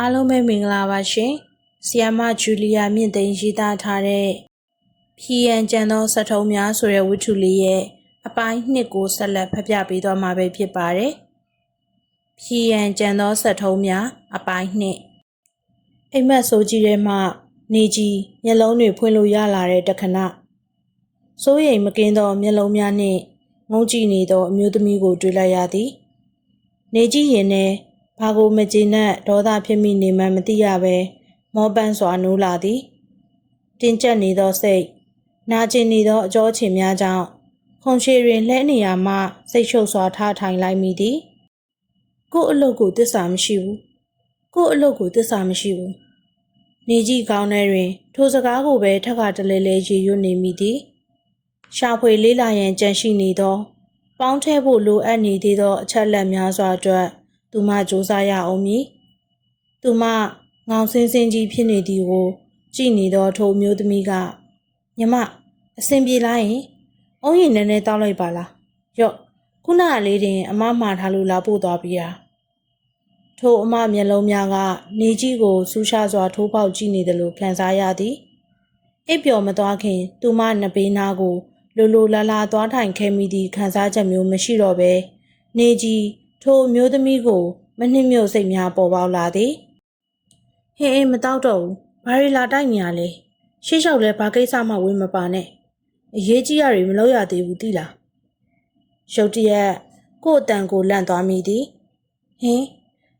အားလုံးပဲမင်္ဂလာပါရှင်။ဆီယမဂျူလီယာမြင့်သိန်းရေးသားထားတဲ့ဖြီယန်ကျန်သောစက်ထုံးများဆိုတဲ့ဝတ္ထုလေးရဲ့အပိုင်းနှစ်ကိုဆက်လက်ဖတ်ပြပေးသွားမှာပဲဖြစ်ပါတယ်။ဖြီယန်ကျန်သောစက်ထုံးများအပိုင်းနှစ်အိမ်မက်ဆိုးကြီးထဲမှနေကြီးမျက်လုံးတွေဖွင့်လို့ရလာတဲ့တခဏစိုးရိမ်မကင်းသောမျက်လုံးများနှင့်ငုံကြည့်နေသောအမျိုးသမီးကိုတွေ့လိုက်ရသည်။နေကြီးရင်နဲ့ ဘာကိုမကျေနပ်ဒေါသဖြစ်မိနေမှန်းမသိရပဲမောပန်းစွာနိုးလာသည်တင်းကျပ်နေသောစိတ်နာကျင်နေသောအကြောချင်များကြောင့်ခုံချေတွင်လှဲနေရမှစိတ်ရှုပ်စွာထားထိုင်လိုက်မိသည်ကို့အလုပ်ကိုတစ္ဆာမရှိဘူးကို့အလုပ်ကိုတစ္ဆာမရှိဘူးနေကြည့်ကောင်းတဲ့တွင် ထိုစကားကိုပဲထက်ကတလဲလဲရေရွတ်နေမိသည်ရှာဖွေလေးလာရန်ကြံရှိနေသော ပေါင်းထဲဖို့လိုအပ်နေသေးသောအချက်လက်များစွာအတွက် သူမစူးစမ်းရအောင်မည်သူမငောင်စင်းစင်းကြီးဖြစ်နေသည်ကို ကြည့်နေသောထိုမျိုးသမီးကညမအဆင်ပြေလိုက်ရင်အုံးရင်နည်းနည်းတောက်လိုက်ပါလားရော့ခုနကလေးတင်အမမှားထားလို့လာပို့သွားပြီဟာထိုအမမျက်လုံးများကနေကြီးကိုဆူးရှားစွာထိုးပေါက်ကြည့်နေတယ်လို့ခံစားရသည်အိပ်ပျော်မသွားခင် သူမနှစ်ဘေးနားကိုလိုလိုလာလာသွားထိုင်ခဲ့မိသည့်ခံစားချက်မျိုးမရှိတော့ဘဲနေကြီး ထိုအမျိုးသမီးကို မနှိမ့်မြို့စိတ်များပေါ်ပေါက်လာသည်ဟင်းအင်းမတော့တော့ဘူးဘာရီလာတိုက်နေရလဲရှေ့လျှောက်လဲဘာကိစ္စမှဝင်မပါနဲ့အရေးကြီးရတွေမလုပ်ရသေးဘူးသိလားရုတ်တရက်ကို့အတန်ကိုလန့်သွားမိသည်ဟင်း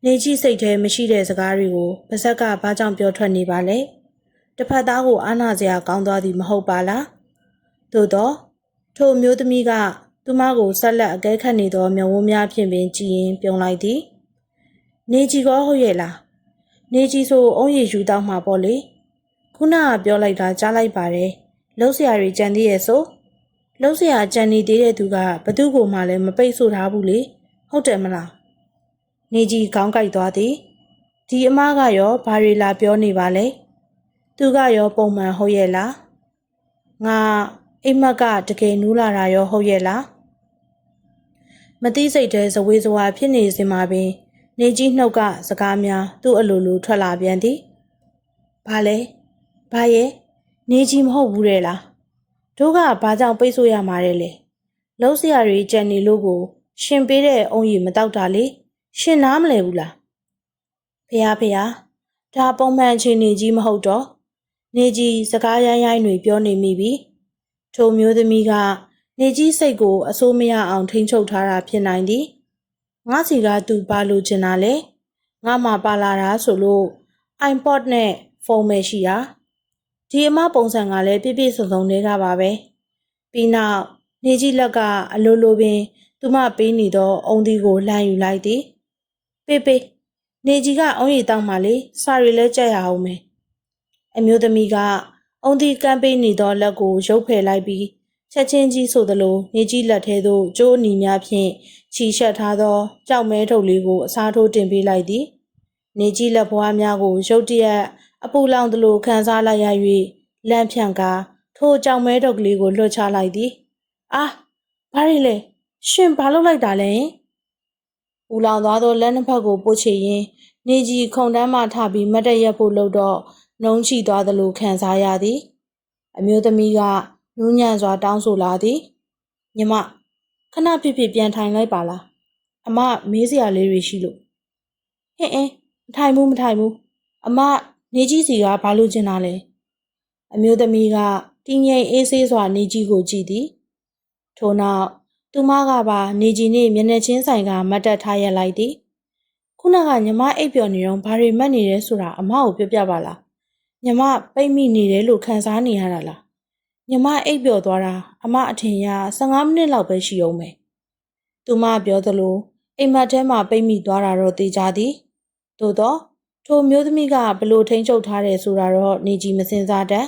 နေကြီးစိတ်ထဲမရှိတဲ့စကားတွေကိုပါဇက်ကဘာကြောင့်ပြောထွက်နေပါလဲတစ်ဖက်သားကိုအာနာစရာကောင်းသွားသည်မဟုတ်ပါလားသို့တော့ထိုအမျိုးသမီးက သူမကိုဆက်လက်အကဲခတ်နေသောမျက်ဝန်းများဖြင့်ပင်ကြည်ရင်ပြုံလိုက်သည်။နေကြီးကောဟုတ်ရဲ့လား။နေကြီးဆိုအုံးရည်ယူတော့မှာပေါ့လေ။ခုနကပြောလိုက်တာကြားလိုက်ပါတယ်။လှုပ်ရှားတွေကြံသေးရဲ့ဆို။လှုပ်ရှားကြံနေသေးတဲ့သူကဘသူ့ကိုမှလည်းမပိတ်ဆို့ထားဘူးလေ။ဟုတ်တယ်မလား။နေကြီးခေါင်းကိုက်သွားသည်။ဒီအမကရောဘာတွေလာပြောနေပါလဲ။သူကရောပုံမှန်ဟုတ်ရဲ့လား။ငါအိမ်မက်ကတကယ်နူးလာတာရောဟုတ်ရဲ့လား။ မသိစိတ်တဲ့ဇဝေဇဝါဖြစ်နေစင်မှာပင် နေကြီးနှုတ်ကစကားများသူ့အလိုလိုထွက်လာပြန်သည်။ဘာလဲ။ဘာရဲ့နေကြီးမဟုတ်ဘူးတဲ့လား။တို့ကဘာကြောင့်ပိတ်ဆို့ရမှာတဲ့လဲ။လုံးစရာတွေကြံနေလို့ကို ရှင်ပေးတဲ့အုံးရီမတောက်တာလေ။ရှင်နားမလဲဘူးလား။ဖះဖះဒါပုံမှန်အခြေအနေကြီးမဟုတ်တော့နေကြီးစကားရိုင်းရိုင်းတွေပြောနေမိပြီ။ထိုမျိုးသမီးက နေကြီးစိတ်ကိုအစိုးမရအောင်ထိန်းချုပ်ထားတာဖြစ်နိုင်သည်ငါစီကသူပါလို့ချင်တာလေငါမှပါလာတာဆိုလို့ iPod နဲ့ဖုန်းပဲရှိတာဒီအမပုံစံကလည်းပြည့်ပြည့်စုံစုံလေးကပါပဲပြီးနောက်နေကြီးလက်ကအလိုလိုပင် သူမပေးနေသောအုံဒီကိုလှမ်းယူလိုက်သည်ပေးပေးနေကြီးကအုံရီတောင်းမှလေစာရီလဲကြက်ရအောင်မယ်အမျိုးသမီးကအုံဒီကမ်းပေးနေသောလက်ကိုရုပ်ဖယ်လိုက်ပြီး ချက်ချင်းကြီးဆိုသလိုနေကြီးလက်ထဲသို့ကျိုးအနီများဖြင့်ခြီရှက်ထားသောကြောက်မဲထုတ်လေးကိုအစားထိုးတင်ပေးလိုက်သည်နေကြီးလက်ဘွားများကိုရုတ်တရက်အပူလောင်သလိုခံစားလိုက်ရ၍လန့်ဖြန့်ကာထိုကြောက်မဲထုတ်ကလေးကိုလွှတ်ချလိုက်သည်အာဘာရီလဲရှင်ဘာလုပ်လိုက်တာလဲဦးလောင်သွားသောလက်နှစ်ဖက်ကိုပို့ချရင်နေကြီးခုံတန်းမှထပြီးမတ်တရက်ဖို့လှုပ်တော့နှုံးချီသွားသလိုခံစားရသည် အမျိုးသမီးက နူးညံ့စွာတောင်းဆိုလာသည်ညီမခဏဖြစ်ဖြစ်ပြန်ထိုင်လိုက်ပါလားအမမေးစရာလေးတွေရှိလို့ဟင်းအင်းမထိုင်ဘူးမထိုင်ဘူးအမနေကြီးစီကဘာလို့ကျင်တာလဲအမျိုးသမီးကတင်းငိမ်အေးဆေးစွာနေကြီးကိုကြည့်သည်ထို့နောက်သူမကပါနေကြီးနှင့်မျက်နှာချင်းဆိုင်ကမတ်တက်ထားရလိုက်သည်ခုနကညီမအိပ်ပျော်နေတော့ဘာတွေမှတ်နေရဲဆိုတာအမကိုပြောပြပါလားညီမပိတ်မိနေတယ်လို့ခံစားနေရတာလား ညီမအိပ်ပျော်သွားတာအမအထင်ရ15မိနစ်လောက်ပဲရှိအောင်မယ်။သူမပြောသလိုအိမ်မက်ထဲမှာပိတ်မိသွားတာတော့သိကြသည်။သို့တော့ထိုမျိုးသမီးကဘလို့ထိန်ချုပ်ထားတယ်ဆိုတာတော့နေကြီးမစင်စားတတ်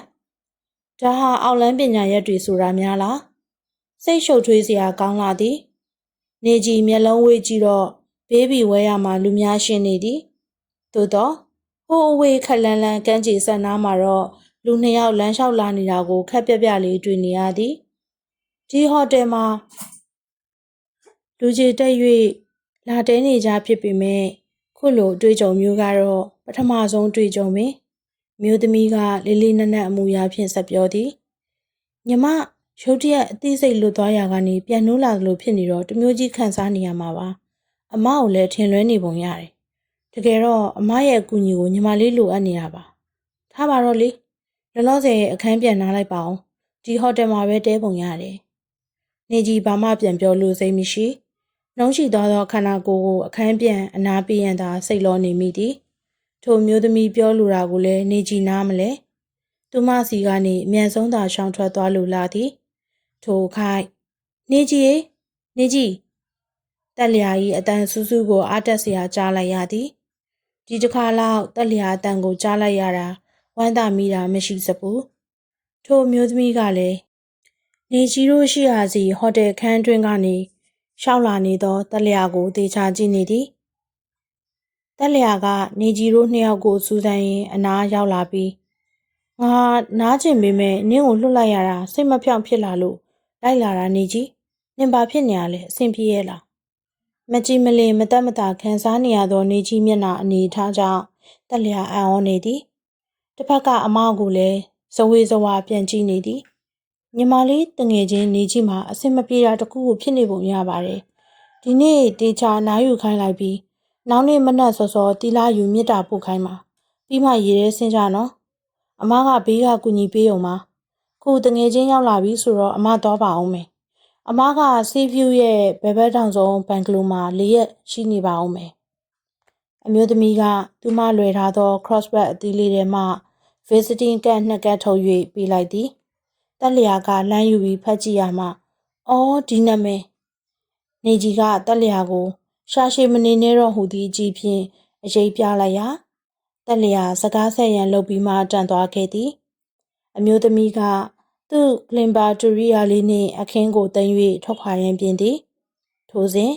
။ဒါဟာအောက်လန်းပညာရက်တွေဆိုတာများလား။စိတ်ရှုပ်ထွေးစရာကောင်းလာသည်။နေကြီးမျက်လုံးဝေးကြည့်တော့ဘေးဘီဝဲရမှာလူများရှင်းနေသည်။သို့တော့ဟိုအဝေးခက်လန်းလန်းကမ်းခြေဆက်နားမှာတော့ လူနှစ်ယောက်လမ်းလျှောက်လာနေတာကိုခက်ပြပြလေးတွေ့နေရသည်ဒီဟိုတယ်မှာလူကြီးတက်၍လာတဲနေကြဖြစ်ပေမဲ့ခုလိုအတွေ့အကြုံမျိုးကတော့ပထမဆုံးအတွေ့အကြုံပဲမျိုးသမီးကလေးလေးနက်နက်အမူအရာဖြင့်ဆက်ပြောသည်ညီမရုတ်တရက်အသိစိတ်လွတ်သွားရာကနေပြန်နှိုးလာသလိုဖြစ်နေတော့တမျိုးကြီးခံစားနေရမှာပါအမကိုလည်းထင်လွဲနေပုံရတယ်တကယ်တော့အမရဲ့အကူအညီကိုညီမလေးလိုအပ်နေတာပါထားပါတော့လေ လောလောဆယ်အခန်းပြန်နားလိုက်ပါအောင်ဒီဟိုတယ်မှာပဲတဲပုံရတယ်နေကြီးဘာမှပြန်ပြောလို့စိတ်မရှိနှုံးရှိသွားသောခန္ဓာကိုယ်ကိုအခန်းပြန်အနာပြရန်သာစိတ်လောနေမိသည်ထိုမျိုးသမီးပြောလိုတာကိုလည်းနေကြီးနားမလဲသူမစီကနေအမြန်ဆုံးသာရှောင်ထွက်သွားလိုလာသည်ထိုခိုက်နေကြီးရေနေကြီးတက်လျာကြီးအတန်ဆူးဆူးကိုအားတက်စရာကြားလိုက်ရသည်ဒီတစ်ခါလောက်တက်လျာအတန်ကိုကြားလိုက်ရတာ ဝမ်းသာမိတာမရှိစဘူးထိုမျိုးသမီးကလည်းနေကြီးတို့ရှိရာစီဟိုတယ်ခန်းတွင်းကနေရှောက်လာနေသောတက်လျာကိုတေချာကြည့်နေသည်တက်လျာကနေကြီးတို့နှစ်ယောက်ကိုစူးစမ်းရင်းအနားရောက်လာပြီးငါနားကျင်ပေမဲ့နင်းကိုလွတ်လိုက်ရတာစိတ်မဖြောင့်ဖြစ်လာလို့လိုက်လာတာနေကြီးနင်ဘာဖြစ်နေရလဲအဆင်ပြေရဲ့လားမကြည်မလင်မတက်မတာခံစားနေရသောနေကြီးမျက်နှာအနေထားကြောင့်တက်လျာအံ့ဩနေသည် တစ်ဖက်ကအမကိုလည်းဇဝေဇဝါပြန်ကြည့်နေသည်ညီမလေးတငယ်ချင်းနေကြီးမှာအဆင်မပြေတာတခုခုဖြစ်နေပုံရပါတယ်ဒီနေ့တေချာနားယူခိုင်းလိုက်ပြီးနောက်နေ့မနက်စောစောတီလာယူမြစ်တာပို့ခိုင်းပါပြီးမှရေထဲဆင်းကြနော်အမကဘေးကကူညီပေးုံပါခုတငယ်ချင်းရောက်လာပြီဆိုတော့အမသွားပါအောင်မယ်အမကဆေးဖြူရဲ့ဘယ်ဘက်တောင်ဆုံးဘန်ကလိုမှာလေးရက်ရှိနေပါအောင်မယ်အမျိုးသမီးကသူမလွယ်ထားသော crossback အသီးလေးထဲမှ visiting card နှစ်ကတ်ထုတ်၍ပေးလိုက်သည်တက်လျာကလမ်းယူပြီးဖတ်ကြည့်ရမှအော်ဒီနာမည်နေကြီးကတက်လျာကို ရှာရှည်မနေနဲ့တော့ဟူသည့်အကြည့်ဖြင့်အရေးပြလိုက်ရာတက်လျာစကားဆက်ရန်လုပ်ပြီးမှတန်သွားခဲ့သည်အမျိုးသမီးကသူ့ကလင်ဘာတူရီယာလေးနှင့်အခင်းကိုတင်၍ထွက်ခွာရန်ပြင်သည်ထိုစဉ်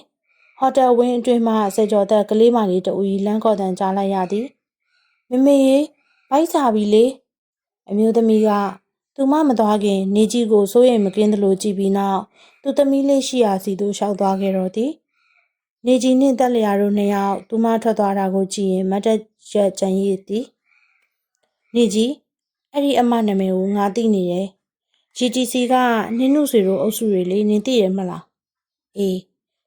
ဟိုတယ်ဝင်းအတွင်းမှစေကျော်သက်ကလေးမလေးတူကြီးလမ်းခေါ်တန်ကြားလိုက်ရသည်မမေရေ ဘိုက်စာပြီလေအမျိုးသမီးကသူမမသွားခင်နေကြီးကိုစိုးရိမ်မကင်းသလိုကြည့်ပြီးနောက်သူသမီးလေးရှိရာစီသို့ရှောက်သွားခဲ့တော့သည်နေကြီးနှင့်တက်လျာတို့နှစ်ယောက်သူမထွက်သွားတာကိုကြည့်ရင်မတ်တက်ရက်ကြံရည်သည်နေကြီးအဲ့ဒီအမနာမည်ကိုငါသိနေတယ် GTC ကနင်းနုဆွေတို့အုပ်စုတွေလေနင်သိရမလားအေး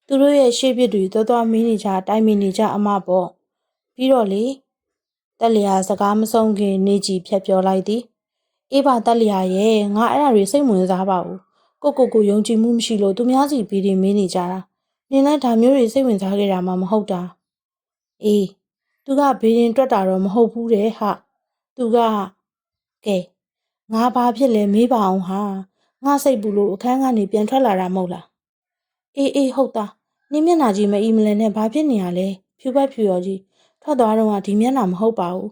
သူတို့ရဲ့ရှေ့ပြစ်တွေတော်တော်မင်းနေကြတိုင်မင်နေကြအမပေါ့ပြီးတော့လေ တက်လျာစကားမဆုံးခင်နေကြီးဖြတ်ပြောလိုက်သည်အေးပါတက်လျာရဲ့ငါအဲ့ဒါတွေစိတ်ဝင်စားပါဘူးကိုကိုကိုယုံကြည်မှုမရှိလို့သူများစီပြီးပြီးမင်းနေကြတာနင်လည်းဒါမျိုးတွေစိတ်ဝင်စားခဲ့တာမှမဟုတ်တာအေးသူကဘေးရင်တွက်တာတော့မဟုတ်ဘူးတဲ့ဟာသူကကဲငါဘာဖြစ်လဲမေးပါအောင်ဟာငါစိတ်ဘူးလို့အခန်းကနေပြန်ထွက်လာတာမဟုတ်လားအေးအေးဟုတ်တာနင်းမျက်နှာကြီးမအီမလန်နဲ့ဘာဖြစ်နေရလဲဖြူပတ်ဖြူရော်ကြီး ထွက်သွားတော့ကဒီမျက်နှာမဟုတ်ပါဘူး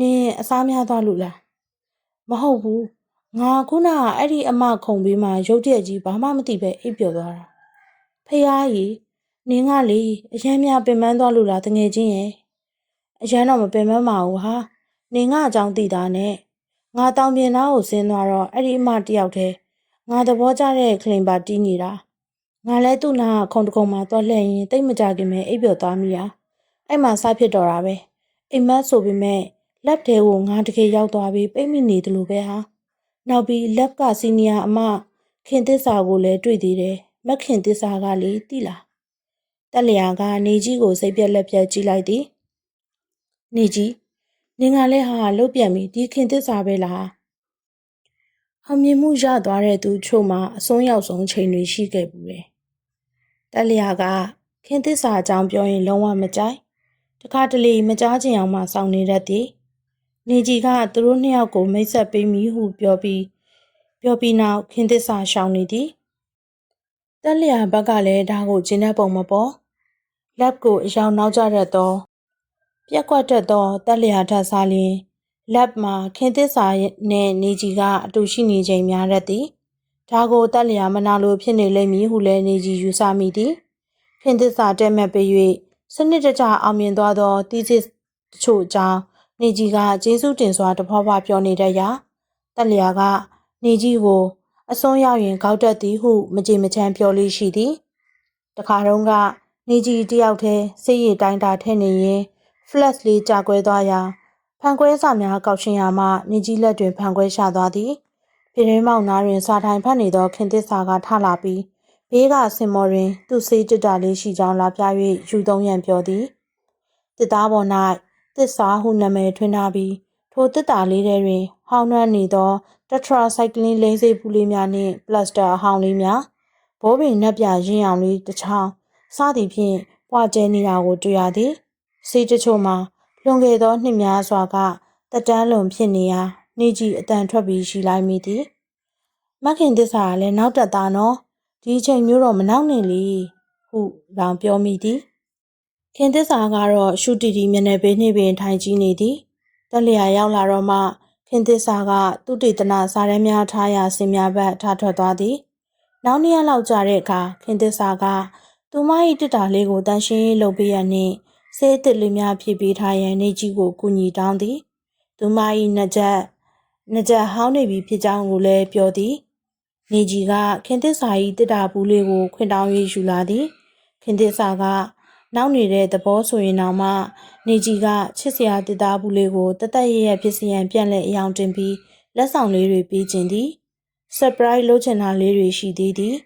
နင်းအစားများသွားလို့လားမဟုတ်ဘူးငါခုနကအဲ့ဒီအမခုံပေးမှရုတ်တရက်ကြီးဘာမှမသိပဲအိပ်ပျော်သွားတာဖះကြီးနင်းကလေအရန်များပင်ပန်းသွားလို့လားတငယ်ချင်းရဲ့အရန်တော့မပင်ပန်းပါဘူးဟာနင်ကအကြောင်းသိတာနဲ့ငါတောင်ပြင်သားကိုဆင်းသွားတော့အဲ့ဒီအမတယောက်တည်းငါသဘောကျတဲ့ကလင်ပါတီးနေတာငါလဲသူ့နာကခုံတကုံမှာတော့လှည့်ရင်တိတ်မကြခင်ပဲအိပ်ပျော်သွားမိတာ အဲ့မှာစဖြစ်တော့တာပဲအိမ်မက်ဆိုပေမဲ့လက်တဲကိုငါတကယ်ရောက်သွားပြီးပိတ်မိနေတယ်လို့ပဲဟာနောက်ပြီးလက်ကစီနီယာအမခင်သစ္စာကိုလည်းတွေ့သေးတယ်မခင်သစ္စာကလေတိလားတက်လျာကနေကြီးကိုစိတ်ပြက်လက်ပြက်ကြည့်လိုက်သည်နေကြီးနင်ကလည်းဟာလုတ်ပြန်ပြီဒီခင်သစ္စာပဲလားအောင်မြင်မှုရသွားတဲ့သူချို့မှာအစွန်းရောက်ဆုံးချိန်တွေရှိခဲ့ဘူးတယ်တက်လျာကခင်သစ္စာအကြောင်းပြောရင်လုံးဝမကြိုက် တခါတလေမကြားချင်အောင်မှစောင့်နေတတ်သည်နေကြီးကသူတို့နှစ်ယောက်ကိုမိတ်ဆက်ပေးမိဟုပြောပြီးပြောပြီးနောက်ခင်သစ္စာရှောင်နေသည်တက်လျာဘက်ကလည်းဒါကိုကျင်းတဲ့ပုံမပေါ်လက်ကိုအယောင်နောက်ကျတတ်သောပြက်ကွက်တတ်သောတက်လျာထပ်စားလျင်လက်မှာခင်သစ္စာနှင့်နေကြီးကအတူရှိနေချိန်များတတ်သည်ဒါကိုတက်လျာမနာလိုဖြစ်နေလိမ့်မည်ဟုလည်းနေကြီးယူဆမိသည်ခင်သစ္စာတက်မဲ့ပေး၍ စနစ်တကျအောင်မြင်သွားသောတီးစစ်ချို့အကြောင်းနေကြီးကကျေးဇူးတင်စွာတဖွာဖွာပြောနေတတ်ရာတက်လျာကနေကြီးကိုအစွန်းရောက်ရင်ကောက်တတ်သည်ဟုမကြေမချမ်းပြောလေးရှိသည်တခါတုန်းကနေကြီးတယောက်တည်းစိတ်ရည်တိုင်းတာထဲနေရင် flash လေးကြာကွဲသွားရာဖန်ခွဲစာများကောက်ရှင်ရာမှနေကြီးလက်တွင်ဖန်ခွဲရှာသွားသည်ပြည်ရင်းမောင်နာတွင်စာထိုင်ဖတ်နေသောခင်သစ္စာကထလာပြီး ဘေးကစင်မော်တွင် သူ့စေးတစ်တာလေးရှိကြောင်းလာပြ၍ယူသုံးရန်ပြောသည်တစ်သားပေါ်၌သစ္စာဟုနာမည်ထွန်းထားပြီးထိုတစ်တာလေးထဲတွင် ဟောင်းနှံ့နေသောတက်ထရာဆိုင်ကလင်းလိမ့်စိပူလေးများနှင့်ပလတ်စတာအဟောင်းလေးများဘိုးပင်နှက်ပြရင်းအောင်လေးတစ်ချောင်းစသည်ဖြင့်ပွားကျဲနေတာကိုတွေ့ရသည်စေးတချို့မှာလွန်ခဲ့သောနှစ်များစွာကတက်တန်းလွန်ဖြစ်နေရာနေကြီးအတန်ထွက်ပြီးရှိလိုက်မိသည်မခင်သစ္စာကလည်းနောက်တက်သားနော် ဒီအချိန်မျိုးတော့မနောက်နေလေဟုလောင်ပြောမိသည်ခင်သစ္စာကတော့ရှူတီတီမျက်နှာပေးနှိပင်ထိုင်ကြည့်နေသည်တက်လျာရောက်လာတော့မှခင်သစ္စာကသူတေသနာစာရမ်းများထားရာစင်များဘက်ထားထွက်သွားသည်နောက်နှစ်ရက်လောက်ကြာတဲ့အခါခင်သစ္စာကသူမ၏တစ်တာလေးကိုတန်ရှင်းရေးလုပ်ပေးရနှင့်ဆေးအစ်စ်လေးများဖြည့်ပေးထားရန်နေကြီးကိုကူညီတောင်းသည်သူမ၏နှစ်ချက်နှစ်ချက်ဟောင်းနေပြီဖြစ်ကြောင်းကိုလည်းပြောသည် နေကြီးကခင်သစ္စာ၏တစ်တာဘူးလေးကိုခွင်တောင်း၍ယူလာသည်ခင်သစ္စာကနောက်နေတဲ့သဘောဆိုရင်တော့မှနေကြီးကချစ်စရာတစ်သားဘူးလေးကိုတသက်ရရဖြစ်စီရန်ပြန်လဲအယောင်တင်ပြီးလက်ဆောင်လေးတွေပေးခြင်းသည် surprise လုပ်ချင်တာလေးတွေရှိသေးသည်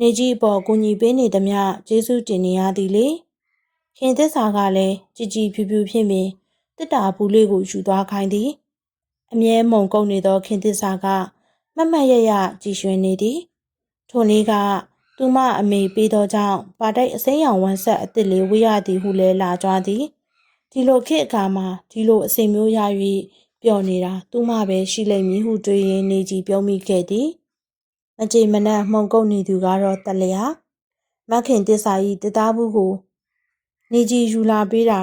နေကြီးအပေါ်ကူညီပေးနေသမျှကျေးဇူးတင်နေရသည်လေခင်သစ္စာကလည်းကြည်ကြည်ဖြူဖြူဖြစ်ပင်တစ်တာဘူးလေးကိုယူသွားခိုင်းသည် အမြဲမုံကုန်နေသောခင်သစ္စာက မတ်မတ်ရရကြည်ရွှင်နေသည်ထိုနေ့ကသူမအမေပေးသောကြောင့်ပါတိုက်အစိမ်းရောင်ဝမ်းဆက်အစ်စ်လေးဝေးရသည်ဟုလည်းလာကြွားသည်ဒီလိုခေတ်အခါမှာဒီလိုအစိမ်မျိုးရ၍ပျော်နေတာသူမပဲရှိလိမ့်မည်ဟုတွေးရင်းနေကြည်ပြုံးမိခဲ့သည်မကြေမနက်မှုန်ကုတ်နေသူကတော့တက်လျာမခင်တစ္ဆာဤတသားဘူးကို နေကြည်ယူလာပေးတာ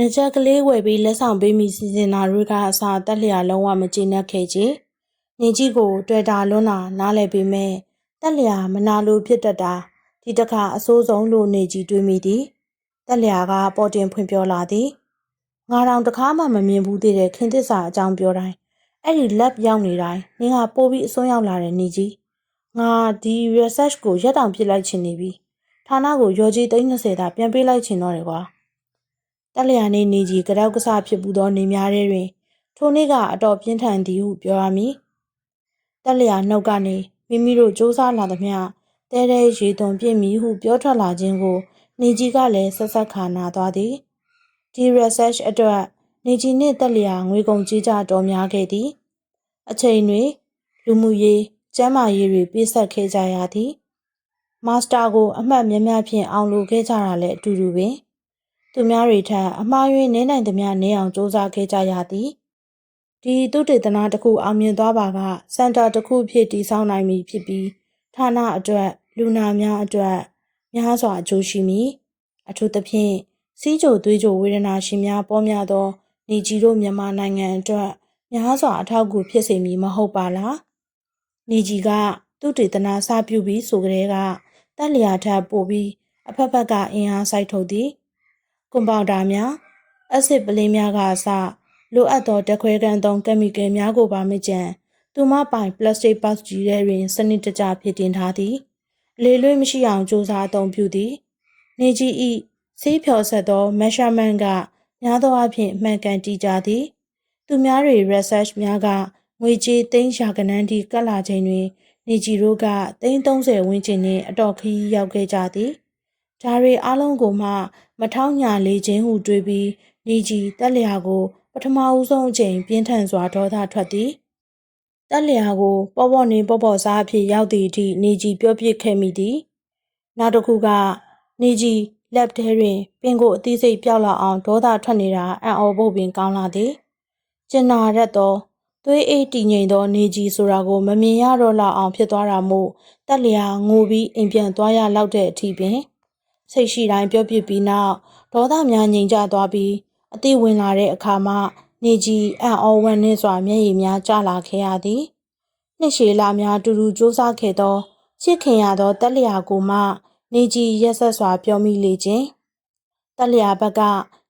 နှချက်ကလေးဝယ်ပြီးလက်ဆောင်ပေးမိစီစဉ်တာတွေကအစားတက်လျာလုံးဝမကျေနပ်ခဲ့ကြ။နေကြီးကိုတွေ့တာလွန်းတာနားလည်ပေမဲ့တက်လျာမနာလိုဖြစ်တတ်တာဒီတခါအဆိုးဆုံးလို့နေကြီးတွေးမိသည်။တက်လျာကပေါ်တင်ဖွင့်ပြောလာသည်။ငါတောင်တခါမှမမြင်ဘူးသေးတဲ့ခင်သစ္စာအကြောင်းပြောတိုင်းအဲ့ဒီ lab ရောက်နေတိုင်းနင်ကပိုးပြီးအစွန်းရောက်လာတဲ့နေကြီး။ငါဒီ research ကိုရက်တောင်ပြစ်လိုက်ချင်နေပြီ။ဌာနကိုရော်ကြီး30သာပြန်ပေးလိုက်ချင်တော့တယ်ကွာ။ တက်လျာနေနေကြီးကြောက်ကစားဖြစ်ပူသောနေများထဲတွင် ထိုနေ့ကအတော်ပြင်းထန်သည်ဟုပြောရမည်။တက်လျာနှုတ်ကနေမိမိတို့စူးစမ်းလာသမျှတဲတဲရေသွန်ပြည့်မီဟုပြောထွက်လာခြင်းကို နေကြီးကလည်းဆက်ဆက်ခါနာသွားသည်။ဒီ research အတွက်နေကြီးနှင့်တက်လျာငွေကုန်ကြေးကြတော်များခဲ့သည်။အချိန်တွင်လူမှုရေးကျန်းမာရေးတွေပြည့်ဆက်ခဲ့ကြရသည်။မာစတာကို အမှတ်များများဖြင့်အောင်လို့ခဲ့ကြတာလည်းအတူတူပင်။ သူများတွေထက်အမှားယွင်းနေနိုင်သမျှနေအောင်စ조사ခဲ့ကြရသည်ဒီသုတေသနတစ်ခုအောင်မြင်သွားပါကစင်တာတစ်ခုဖြစ်တည်ဆောက်နိုင်ပြီဖြစ်ပြီးဌာနအတွက်လူနာများအတွက်များစွာအကျိုးရှိမည်အထူးသဖြင့်စီးကြိုသွေးကြိုဝေဒနာရှင်များပေါ်များသောနေကြီးတို့မြန်မာနိုင်ငံအတွက်များစွာအထောက်အကူဖြစ်စေမည်မဟုတ်ပါလားနေကြီးကသူတေသနာစပြုပြီးဆိုကြတဲ့ကတက်လျာထပ်ပို့ပြီးအဖက်ဖက်ကအင်အားစိုက်ထုတ်သည် ကွန်ပေါင်တာများအက်ဆစ်ပလင်းများကအစလိုအပ်သောတခွဲကန်သုံးကက်မီကယ်များကိုပါမကြံသူမပိုင်ပလတ်စတစ်ပေါက်ကြီးထဲတွင်စနစ်တကျဖြစ်တင်ထားသည်လေလွင့်မရှိအောင်စူးစမ်းအသုံးပြုသည် နေကြီးဤဆေးဖြော်ဆက်သော measurement ကများသောအားဖြင့်မှန်ကန်တည်ကြသည် သူများတွေ research များကငွေကြေးသိန်းရာကနန်းထိကတ်လာချိန်တွင် နေကြီးတို့ကသိန်း30ဝန်းကျင်နှင့်အတော်ခရီးရောက်ခဲ့ကြသည် ဒါတွေအလုံးကိုမှမထောက်ညာလေခြင်းဟုတွေးပြီးနေကြီးတက်လျာကို ပထမဦးဆုံးအချိန်ပြင်းထန်စွာဒေါသထွက်သည်တက်လျာကိုပေါ့ပေါ့နေပေါ့ပေါ့စားအဖြစ်ရောက်သည့်အထိနေကြီးပြောပြစ်ခဲ့မိသည်နောက်တစ်ခုကနေကြီးလက်ထဲတွင် ပင်ကိုအသေးစိတ်ပြောက်လာအောင်ဒေါသထွက်နေတာအံ့ဩဖို့ပင်ကောင်းလာသည်ကျင်နာရက်သောသွေးအေးတည်ငြိမ်သောနေကြီးဆိုတာကိုမမြင်ရတော့လောက်အောင်ဖြစ်သွားတာမို့တက်လျာငိုပြီးအိမ်ပြန်သွားရလောက်တဲ့အထိပင် စိတ်ရှိတိုင်းပြောပြပြီးနောက်ဒေါသများငြိမ်ကျသွားပြီးအသိဝင်လာတဲ့အခါမှနေကြီးအံ့ဩဝမ်းနည်းစွာမျက်ရည်များကျလာခဲ့ရသည်နှစ်ရှည်လာများတူတူစူးစမ်းခဲ့သောချစ်ခင်ရသောတက်လျာကိုမှ နေကြီးရက်ဆက်စွာပြောမိလေခြင်းတက်လျာဘက်က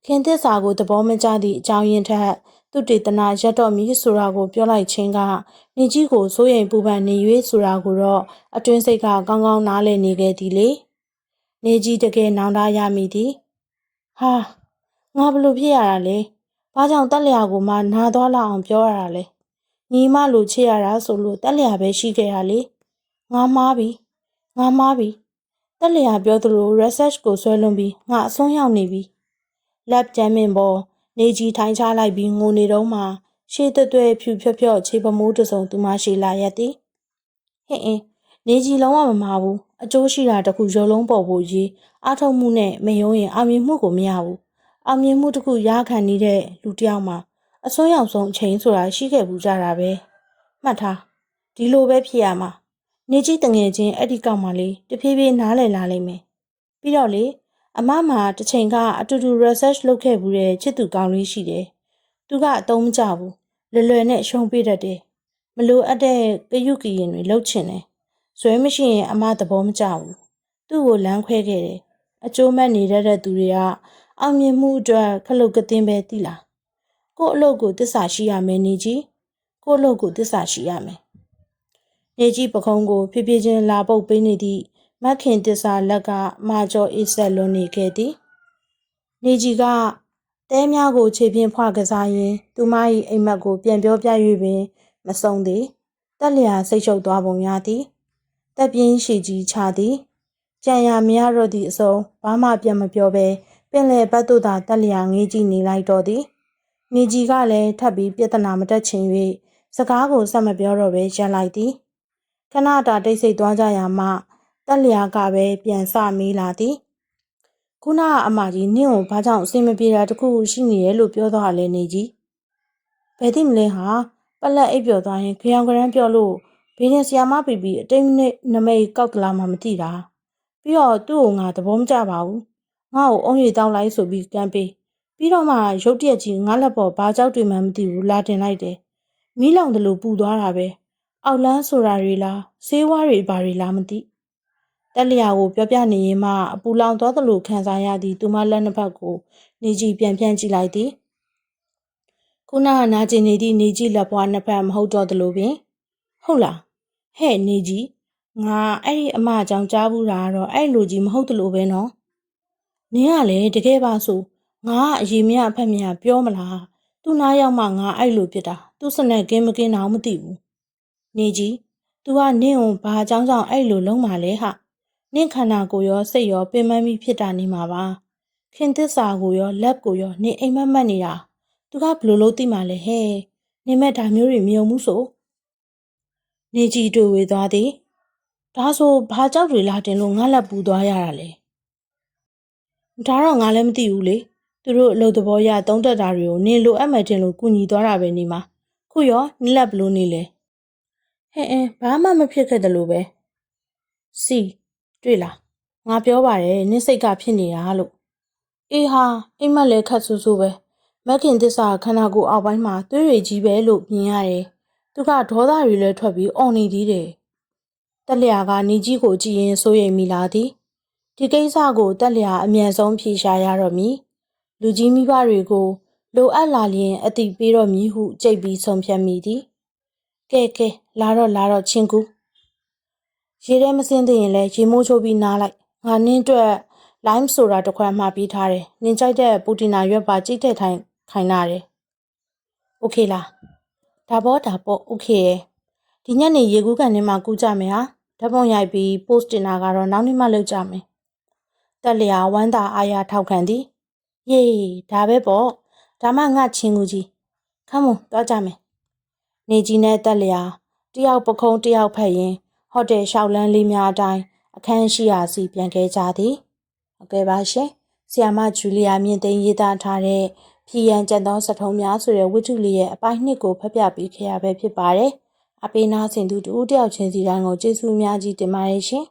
ခင်သစ္စာကိုသဘောမကျသည့်အကြောင်းရင်းထက်သူတေသနာရက်တော်မီဆိုတာကိုပြောလိုက်ခြင်းကနေကြီးကိုစိုးရိမ်ပူပန်နေ၍ဆိုတာကိုတော့အတွင်းစိတ်ကကောင်းကောင်းနားလည်နေခဲ့သည်လေ နေကြီးတကယ်နောင်တရမိသည်ဟာငါဘလို့ဖြစ်ရတာလဲဘာကြောင့်တက်လျာကိုမှနာသွားလောက်အောင်ပြောရတာလဲညီမလိုချစ်ရတာဆိုလို့တက်လျာပဲရှိခဲ့တာလေငါမားပြီငါမားပြီတက်လျာပြောသလို research ကိုဆွဲလွန်ပြီးငါအဆုံးရောက်နေပြီ lab ကျမ်းမင်ပေါ်နေကြီးထိုင်ချလိုက်ပြီးငိုနေတော့မှရှေးတွဲ့တွဲ့ဖြူဖြော့ဖြော့ခြေပမိုးတစုံသူမရှိလာရက်သည်ဟင်းအင်းနေကြီးလုံးဝမမာဘူး အကျိုးရှိတာတခုရုပ်လုံးပေါ်ဖို့ရေးအားထုတ်မှုနဲ့မယုံရင်အောင်မြင်မှုကိုမရဘူးအောင်မြင်မှုတစ်ခုရခံနေတဲ့လူတစ်ယောက်မှာအစွန်းရောက်ဆုံးအချိန်ဆိုတာရှိခဲ့ဘူးကြတာပဲမှတ်ထားဒီလိုပဲဖြစ်ရမှာနေကြီးတငယ်ချင်းအဲ့ဒီကောက်မှလေးတဖြည်းဖြည်းနားလည်လာလိမ့်မယ်ပြီးတော့လေအမမှာတစ်ချိန်ကအတူတူ research လုပ်ခဲ့ဘူးတဲ့ချစ်သူကောင်းလေးရှိတယ်သူကအတုံးမကြဘူးလွယ်လွယ်နဲ့ရှုံးပေးတတ်တယ်မလိုအပ်တဲ့ကယုကရင်တွေလှုပ်ချင်တယ် ဇွဲမရှိရင်အမသဘောမကျဘူးသူ့ကိုလမ်းခွဲခဲ့တယ်အကျိုးမဲ့နေတတ်တဲ့သူတွေကအောင်မြင်မှုအတွက်ခလုတ်ကတင်းပဲတိလားကို့အလုပ်ကိုတစ္ဆာရှိရမယ်နေကြီးကို့အလုပ်ကိုတစ္ဆာရှိရမယ်နေကြီးပခုံးကိုဖြည်းဖြည်းချင်းလာပုတ်ပေးနေသည့်မခင်တစ္ဆာလက်ကမာကျော်အေးဆက်လွန်နေခဲ့သည်နေကြီးကတဲများကိုခြေဖြင့်ဖွာကစားရင်းသူမ၏အိမ်မက်ကိုပြန်ပြောပြ၍ပင် မဆုံးသည်တက်လျာစိတ်ရှုပ်သွားပုံရသည် တက်ပြင်းရှိကြီးချသည်ကြံရမရတော့သည့်အစုံဘာမှပြန်မပြောဘဲပင်လယ်ဘက်သို့သာတက်လျာငေးကြည့်နေလိုက်တော့သည်နေကြီးကလည်းထပ်ပြီးပြဿနာမတက်ချင်၍စကားကိုဆက်မပြောတော့ဘဲရပ်လိုက်သည်ခဏတာတိတ်ဆိတ်သွားကြရမှတက်လျာကပဲပြန်စမေးလာသည်ခုနကအမကြီးနင့်ကိုဘာကြောင့်အဆင်မပြေတာတခုခုရှိနေရဲ့လို့ပြောသွားလဲနေကြီးဘယ်သိမလဲဟာပလက်အိပ်ပျော်သွားရင်ခရောင်ကရမ်းပြောလို့ ဘေးရင်ဆီယာမပီပီအတိတ်နဲ့နမိတ်ကောက်ကလာမှမသိတာပြီးတော့သူ့ကိုငါသဘောမကျပါဘူးငါ့ကိုအုံးရီတောင်းလိုက်ဆိုပြီးကမ်းပေးပြီးတော့မှရုတ်တရက်ကြီးငါလက်ပေါ်ဘာကြောက်တွေမှမသိဘူးလာတင်လိုက်တယ်မီးလောင်တယ်လို့ပူသွားတာပဲအောက်လန်းဆိုတာတွေလားဆေးဝါးတွေဘာတွေလားမသိတက်လျာကိုပြောပြနေရင်မှအပူလောင်သွားသလိုခံစားရသည်သူမလက်နှစ်ဖက်ကိုနေကြီးပြန်ပြန်ကြည့်လိုက်သည်ခုနကနာကျင်နေသည့်နေကြီးလက်ပွားနှစ်ဖက်မဟုတ်တော့သလိုပင်ဟုတ်လား ဟဲ့နေကြီးငါအဲ့ဒီအမအကြောင်းကြားဘူးတာကတော့အဲ့လိုကြီးမဟုတ်သလိုပဲနော်နင်းကလည်းတကယ်ပါဆိုငါကအရင်မြအဖက်မြပြောမလားသူနားရောက်မှငါအဲ့လိုဖြစ်တာသူစနက်ကင်းမကင်းတော့မသိဘူးနေကြီး तू ကနင့်ကိုဘာအကြောင်းကြောင့်အဲ့လိုလုံးပါလဲဟာနင့်ခန္ဓာကိုယ်ရောစိတ်ရောပင်ပန်းပြီးဖြစ်တာနေမှာပါခင်သစ္စာကိုရောလက်ကိုရောနင်အိမ်မက်မက်နေတာသူကဘလို့လို့သိမှလဲဟဲ့နင်မဲ့ဒါမျိုးတွေမယုံဘူးဆို နေကြည်တွေ့ဝေသွားသည်ဒါဆိုဘာကြောက်တွေလာတင်လို့ငါလက်ပူသွားရတာလဲဒါတော့ငါလည်းမသိဘူးလေသူတို့အလုပ်သဘောရတုံးတက်တာတွေကိုနင်လိုအပ်မယ်တင်လို့ကူညီသွားတာပဲနေမှာခုရောနင်လက်ဘလို့နေလဲဟဲ့အင်းဘာမှမဖြစ်ခဲ့တယ်လို့ပဲစီတွေ့လားငါပြောပါတယ်နင့်စိတ်ကဖြစ်နေတာလို့အေးဟာအိမ်မက်လည်းခတ်ဆူဆူပဲမက်ခင်သစ္စာခန္ဓာကိုယ်အောက်ပိုင်းမှာသွေးတွေကြီးပဲလို့မြင်ရတယ် သူကဒေါသတွေလည်းထွက်ပြီးအော်နေသေးတယ်။တက်လျာကနေကြီးကိုကြည့်ရင်စိုးရိမ်မိလာသည်။ဒီကိစ္စကိုတက်လျာအမြန်ဆုံးဖြေရှာရတော့မည်။လူကြီးမိဘတွေကိုလိုအပ်လာလျင်အတိပေးတော့မည်ဟုကြိတ်ပြီးဆုံးဖြတ်မိသည်။ကဲကဲလာတော့လာတော့ချင်းကူရေထဲမစင်းသေးရင်လည်းရေမိုးချိုးပြီးနားလိုက်။ငါနင်းအတွက် lime ဆိုတာတစ်ခွက်မှပြီးထားတယ်။နင်းကြိုက်တဲ့ပူတီနာရွက်ပါကြိတ်တဲ့ထိုင်ခိုင်းလာတယ်။ Okay လား။ ဒါပေါ့ဒါပေါ့โอเคရယ်ဒီညနေရေကူးကန်ထဲမှာကူးကြမယ်ဟာဓာတ်ပုံရိုက်ပြီး post တင်တာကတော့နောက်နေ့မှလုပ်ကြမယ်တက်လျာဝမ်းသာအားရထောက်ခံသည်ယေးဒါပဲပေါ့ဒါမှငါချင်းကူကြီးခမွန်သွားကြမယ်နေကြီးနဲ့တက်လျာတယောက်ပခုံးတယောက်ဖက်ရင်ဟိုတယ်ရှောက်လန်းလေးများအတိုင်းအခန်းရှိရာစီပြန်ခဲ့ကြသည်ဟုတ်ကဲ့ပါရှင်ဆီယာမဂျူလီယာမြင့်သိန်းရေးသားထားတဲ့ ဖြီရန်ကျန်သောစထုံးများဆိုတဲ့ဝတ္ထုလေးရဲ့အပိုင်းနှစ်ကိုဖတ်ပြပေးခဲ့ရပဲဖြစ်ပါတယ်အပေးနာဆင်သူတူတယောက်ချင်းစီတိုင်းကိုကျေးဇူးများကြီးတင်ပါတယ်ရှင်